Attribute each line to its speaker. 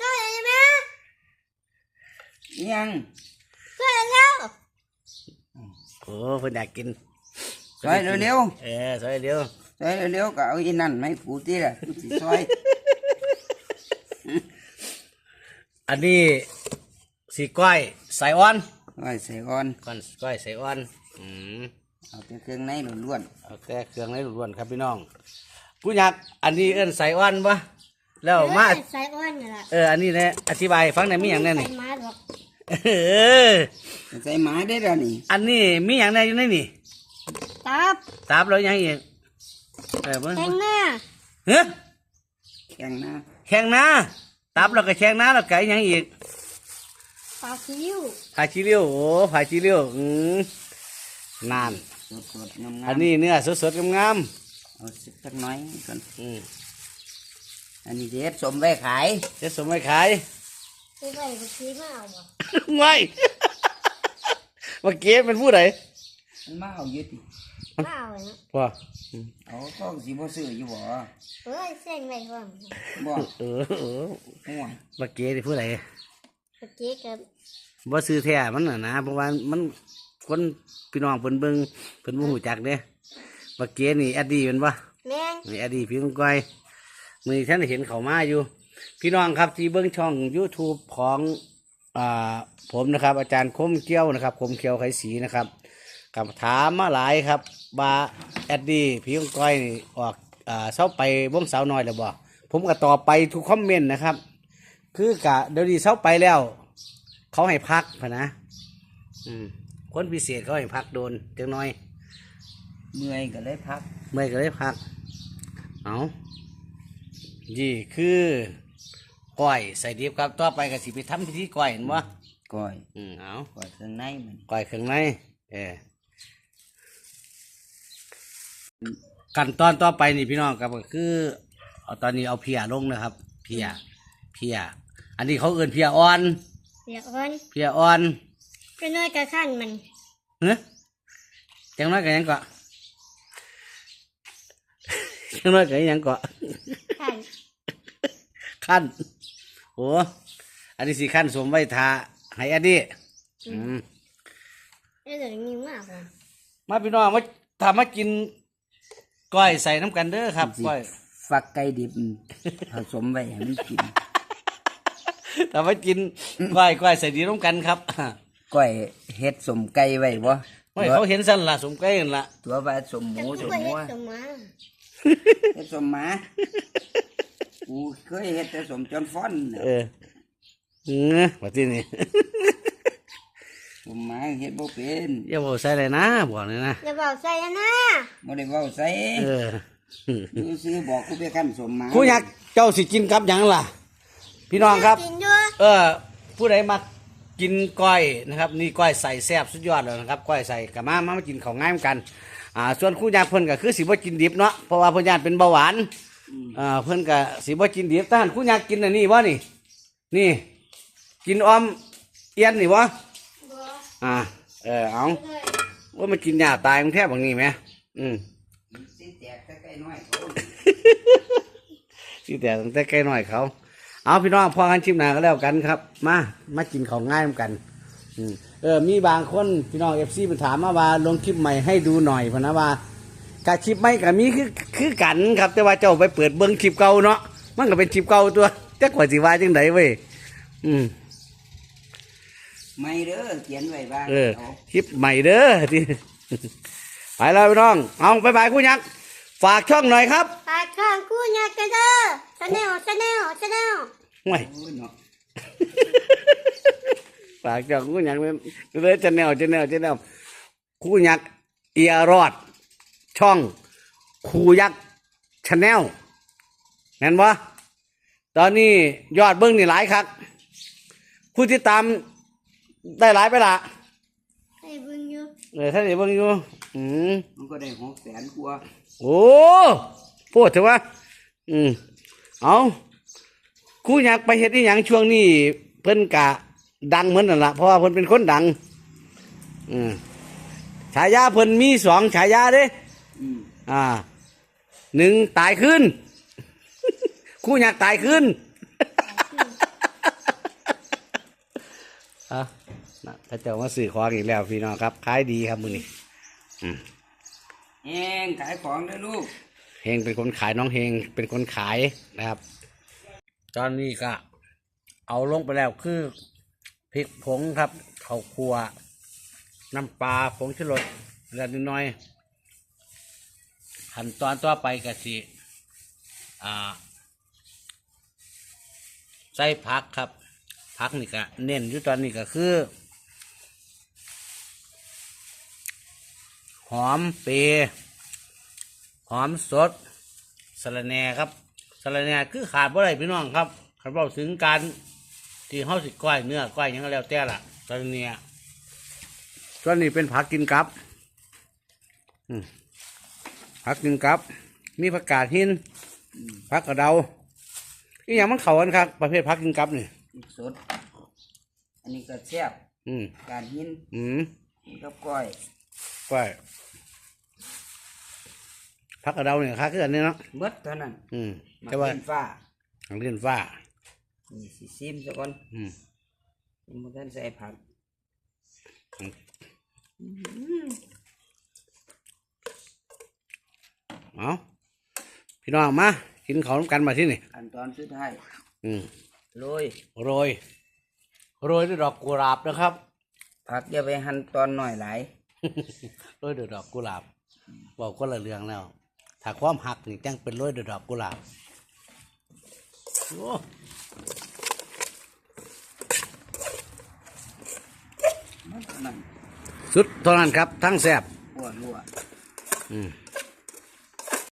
Speaker 1: ช่วยได้ไหม
Speaker 2: ยัง
Speaker 1: ช่วยแล้ว
Speaker 3: โอ้เพิ่นอยากกิน
Speaker 2: ซอยเร็ว
Speaker 3: เออซอยเร็ว
Speaker 2: ๆซอยเร็วๆก็เอาอีนั่นไม่กูตีละกูสิซอย
Speaker 3: อันนี้สีก้อยใส่อ่อน
Speaker 2: ซอยใส่ก่อน
Speaker 3: ก้อนก้อยใส่อ่อนอืม
Speaker 2: เอาแต่เครื่องในล้วน
Speaker 3: เอาแต่เครื่องในล้วนๆครับพี่น้องผู้ยักอันนี้เอิ้นใส่อ่อนปะ แล้วมา
Speaker 1: ใส่อ้วนนี่แหละ
Speaker 3: เอออันนี้เนี่ยอธิบายให้ฟังหน่อยมีอย่างแน่นี่
Speaker 1: ใส่มาหรอก
Speaker 3: เออ
Speaker 2: ๆใส่หมาได้แล้วนี่
Speaker 3: อันนี้มีอย่างแน่อยู่ในนี่
Speaker 1: ตับ
Speaker 3: ตาบแล้วยังอีกเออเบิ่ง
Speaker 1: แตงหน้า
Speaker 3: เฮ้ย
Speaker 2: แข็งนะ
Speaker 3: แข่งนาตับแล้วก็แข่งนาแล้วก็อีกอยังอีก
Speaker 1: ปลาคิ้ว
Speaker 3: ผาชิเลียวโอ้ผาชิเลียวอืมนาน
Speaker 2: สดๆงามๆ
Speaker 3: อันนี้เนื้อสดๆงาม
Speaker 2: เอาสักหน้อยก่อน
Speaker 3: ๆอืม
Speaker 2: อันนี้เด็ดสมไว้ขาย
Speaker 3: จะสมไว้ขาย
Speaker 1: ไปไปไปซื้อมาเอาบ่
Speaker 3: ไม่เมื่อกี้เป็นผู้ใด
Speaker 2: มันมาเอาอยู่ติ
Speaker 1: มาเอาเนาะ
Speaker 3: ว่า
Speaker 2: เอาก็สิบ่ซื้ออยู่บ่
Speaker 1: เอ้ยเส้นไว้ก่อน
Speaker 2: บ่
Speaker 3: เออเออ
Speaker 2: ห่วย
Speaker 3: เมื่อกี้ที่ผู้ใด
Speaker 1: เมื่อกี้กับ
Speaker 3: บ่ซื้อแท้มันน่ะนะเพราะว่ามันคนพี่น้องเพิ่นเบิ่งเพิ่นบ่ฮู้จักเด้เมื่อกี้นี่อดีเป็นบ่
Speaker 1: แมง
Speaker 3: นี่อดีพี่ลุงก้อย มือท่านได้เห็นเขามาอยู่ พี่น้องครับที่เบิ้งช่อง YouTube ของอ่าผมนะครับ อาจารย์คมเกี้ยวนะครับ คมเกี้ยวไขสีนะครับกับถามมาหลายครับบาแอดดี้พี่ลุงก้อยนี่ออกอ่าเศร้าไปวงสาวน้อยแล้วบ่ผมก็ตอบไปทุกคอมเมนต์นะครับ คือกะเดี๋ยวนี้เศร้าไปแล้ว เขาให้พักพะนะ อืมคนพิเศษเขาให้พักโดนจังน้อย
Speaker 2: เมื่อยก็เลยพัก
Speaker 3: เมื่อยก็เลยพัก เอา นี่คือก้อยใส่ดิบครับต่อไปก็สิไปทำพิธีก้อยเห็นบ่
Speaker 2: ก้อย
Speaker 3: อืมเอา
Speaker 2: ก้อยเครื่องในมัน
Speaker 3: ก้อยเครื่องในเออขั้นตอนต่อไปนี่พี่น้องครับก็คือเอาตอนนี้เอาเพียลงนะครับ เพียเพีย อันนี้เขาเอื่นเพียอ่อน
Speaker 1: เดี๋ยวก่อน
Speaker 3: เพียอ่อน
Speaker 1: ไปน้อยกระขั้นมัน
Speaker 3: เฮ้ยจังน้อยกันยังเกาะจังน้อยกันยังเกาะ
Speaker 1: ขั้น
Speaker 3: ขั้นโอ้อันนี้สิขั้นสวมไว้ทาให้อันนี้อืม
Speaker 1: เดี๋ยวนี้มากกว่า
Speaker 3: มาพี่น้องมาทำมากินก้อยใส่น้ำกันเด้อครับก้อย
Speaker 2: ฟักไก่ดิบผสมไว้ให้มันกิน
Speaker 3: ทำมากินก้อยก้อยใส่ดีน้ำกันครับ
Speaker 2: ก้อยเฮ็ดสมไก่ไว้บ่
Speaker 3: ไม่เขาเห็นสั่นละสมใกล้กันละ
Speaker 2: ตัวว่าสมหมู
Speaker 1: จะ
Speaker 2: สม
Speaker 1: ช่วย
Speaker 2: หั
Speaker 1: เฮ็
Speaker 2: ว
Speaker 1: ดสมา
Speaker 2: เฮ็ดสมหมา กูเคยเฮ็ดแต่สมจนฟ้อนน่ะ
Speaker 3: เออเออมาที่นี่
Speaker 2: สมหมาเฮ็ดบ่เป็น
Speaker 3: อย่าบอกใส่เลยนะบอกเลยนะ
Speaker 1: อย่าบอกใส่นะ
Speaker 2: บ่ได้เว้าใส่
Speaker 3: เออ
Speaker 2: ดูซื้อบอกกูไปคั่นสมหมา
Speaker 3: ครูอยากเจ้าสิกินกับหยังล่ะ พี่น้องครับ
Speaker 1: กินด้วย
Speaker 3: เออ ผู้ใดมากินก้อยนะครับ นี่ก้อยใส่แซ่บสุดยอดเลยนะครับก้อยใส่กับมามามากินของง่ายเหมือนกัน อ่า ส่วนครู่ยากเพิ่นก็คือสิบ่กินดิบเนาะเพราะว่าเพิ่นญาติเป็นเบาหวาน อ่าเพิ่นก็สิบ่กินดิบท่านครู่ยากกินอันนี้บ่นี่ นี่ กินออมเอียนนี่บ่
Speaker 1: บ่
Speaker 3: อ่า เออเอา
Speaker 1: เลย
Speaker 3: ว่ามันกินยาตายมันแทบบางนี้ไหมอืม
Speaker 2: สิแตกแต่ไก่น้อยเขา
Speaker 3: ที่แต่ตั้งแต่ใกล้หน่อยเขาเอาพี่น้องพอกันชิมหนาก็แล้วกันครับ มามากินของง่ายเหมือนกันอืมเออมีบางคนพี่น้องเอฟซีมาถามมาว่าลงคลิปใหม่ให้ดูหน่อยพะนะว่า การคลิปใหม่กับมีคือคือกันครับ แต่ว่าเจ้าไปเปิดเบิ้งคลิปเก่าเนาะมันก็เป็นคลิปเก่าตัวแต่กว่าสิว่าจังไดเว้ยอืม
Speaker 2: ไม่เด้อเขียนไว้บ้าง
Speaker 3: เออ
Speaker 2: เอา
Speaker 3: คลิปใหม่เด้อที่ไปแล้วพี่น้อง เอาไปบายคุณยักษ์ฝากช่องหน่อยครับ
Speaker 1: ปากข้างคู่ยากกันเด้อชาแนลชาแนลชาแนล
Speaker 3: ไม่
Speaker 2: โอ้ยเนาะ
Speaker 3: ฝากช่องคุณยักษ์เลยจะแนวจะแนวจะแนวคุณยักษ์เอียรอด ช่องครูยักษ์ชาแนลเห็นปะตอนนี้ยอดเบิ้งนี่หลายครับผู้ที่ตามได้หลายไปละ
Speaker 1: ให้เบิ่งอยู่
Speaker 3: เออท่านเดี๋ยวเบิ้งอยู่อืม
Speaker 2: มันก็ได้หกแสนกว่า
Speaker 3: โอ้พูดเถอะวะอืมเอาครูอยากไปเฮ็ดอีหยังช่วงนี้เพิ่นกะดังเหมือนนั่นละเพราะว่าเพิ่นเป็นคนดังอืมฉายาเพิ่นมีสองฉายาเด้
Speaker 2: อืม
Speaker 3: อ่าหนึ่งตายขึ้นครูอยากตายขึ้นอะนะถ้าเจ้ามาสื่อของอีกแล้วพี่น้องครับขายดีครับมือนี้
Speaker 2: เองขายของเลยลูก
Speaker 3: เฮงเป็นคนขายน้องเฮงเป็นคนขายนะครับ ตอนนี้ก็เอาลงไปแล้วคือพริกผงครับข้าวคั่วน้ำปลาผงชูรสเล็กน้อย ขั้นตอนต่อไปก็สิอ่าใส่ผักครับผักนี่ก็เน้นอยู่ตอนนี้ก็คือ หอมเปรย์หอมสดสะระแหน่ครับสะระแหน่คือขาดบ่ได้พี่น้องครับคันเราถึงการที่เฮาสิก้อยเนื้อก้อยหยังก็แล้วแต่ละสะระแหน่ส่วนนี้เป็นผักกินกับ อืม ผักกินกับ มีผักกาดหินผักกระเดาอีหยังมันเข้ากันครับประเภทผักกินกับนี่
Speaker 2: พริกสด อันนี้ก็แซ่บ
Speaker 3: อืม
Speaker 2: การหิน
Speaker 3: อืม
Speaker 2: นี่กับก้อย
Speaker 3: ก้อยผักกระเดาเนี่ยค่าคืออันนี้เนาะ
Speaker 2: เบิดเท่านั้น
Speaker 3: อืม
Speaker 2: มา
Speaker 3: แต่ว่า
Speaker 2: เป็นฟ้า
Speaker 3: ทางเลื่อนฟ้า
Speaker 2: นี่สิซิมซะก่อน
Speaker 3: อืม
Speaker 2: ยังบ่ทันใส่ผัก
Speaker 3: เอาพี่น้องมากินข้าวนำกันมาที่นี่
Speaker 2: ขั้นตอนสุดท้าย
Speaker 3: อืม
Speaker 2: โรย
Speaker 3: โรยโรยด้วยดอกกุหลาบนะครับ
Speaker 2: ผักอย่าไปหั่นตอนหน่อยหลาย
Speaker 3: โรยด้วยดอกกุหลาบบอกก็ละเรื่องแล้วถ้าความหักนี่จังเป็นโรยด้วยดอกกุหลาบโอ้
Speaker 2: มันเท่านั้น
Speaker 3: สุดเท่านั้นครับทั้งแสบ
Speaker 2: ปวดรัว
Speaker 3: อืม